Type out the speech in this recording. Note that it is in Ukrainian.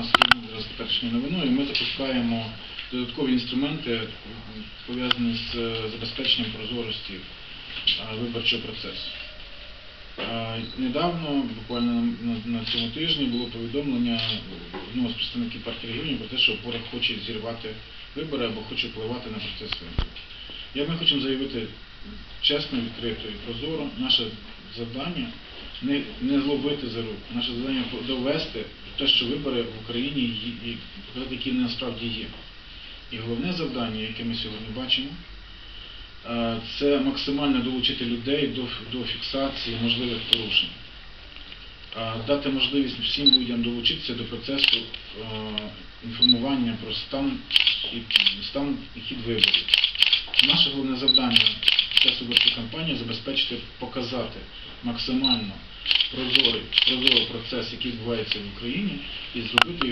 нас зараз теперішньою новиною. Ми запускаємо додаткові інструменти, пов'язані з е, забезпеченням прозорості е, виборчого процесу. Е, Недавно, буквально на, цьому тижні, було повідомлення одного з представників партії регіонів про те, що Порох хоче зірвати вибори або хоче впливати на процес виборів. Я ми хочемо заявити чесно, відкрито і прозоро, наше завдання не, не зловити за руку, наше завдання довести те, що вибори в Україні і показати, які насправді є. І головне завдання, яке ми сьогодні бачимо, е, це максимально долучити людей до, до фіксації можливих порушень. Е, Дати можливість всім людям долучитися до процесу е, інформування про стан і стан і хід виборів. Наше головне завдання під час виборчої кампанії забезпечити, показати максимально прозорий, прозорий процес, який відбувається в Україні, і зробити